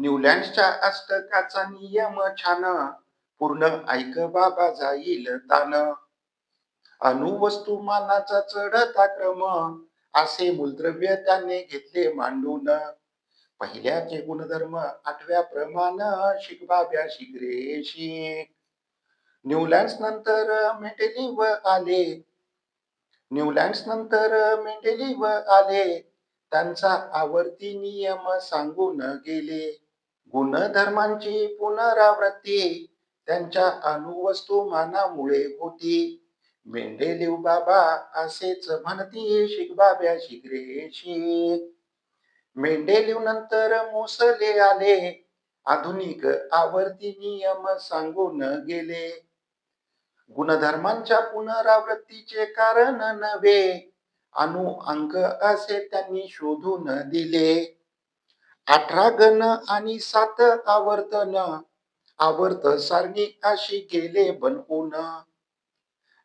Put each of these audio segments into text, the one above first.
न्यूलँडच्या अष्टकाचा नियम छान. पूर्ण ऐक बाबा जाईल तान. अणुवस्तुमानाचा चढता क्रम असे मूलद्रव्य त्याने घेतले मांडून. पहिल्याचे गुणधर्म आठव्या प्रमाण शिकवाव्या बाब्या शिक रे शिक न्यूलँड्स नंतर मेंडेलिव आले. न्यूलँड्स नंतर मेंडेलिव आले. त्यांचा आवर्ती नियम सांगून गेले. गुणधर्मांची पुनरावृत्ती त्यांच्या अणुवस्तुमानामुळे होती. मेंढेलिव बाबा असेच म्हणती शिकबाब्या बाब्या शिक रे नंतर मोसले आले. आधुनिक आवर्ती नियम सांगून गेले. गुणधर्मांच्या पुनरावृत्तीचे कारण नव्हे. अणु अंक असे त्यांनी शोधून दिले. अठरा गण आणि सात आवर्तन. आवर्त सारणी अशी गेले बनवून.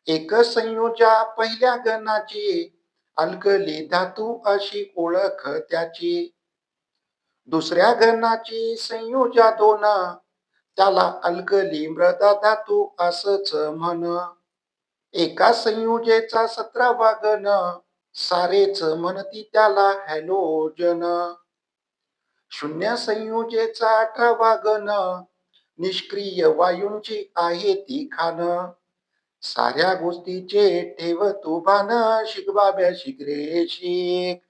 एक संयोजा पहिल्या गणाची. अल्कली धातू अशी ओळख त्याची. दुसऱ्या गणाची संयोजा दोन. त्याला अल्कली मृदा धातू असच म्हण. एका संयोजेचा सतरावा गण. सारेच म्हणती त्याला हॅलोजन शून्य संयोजेचा अठरावा गण निष्क्रिय वायूंची आहे ती खान साऱ्या गोष्टीचे ठेव तू भान शिक बाब्या शिक रे शिक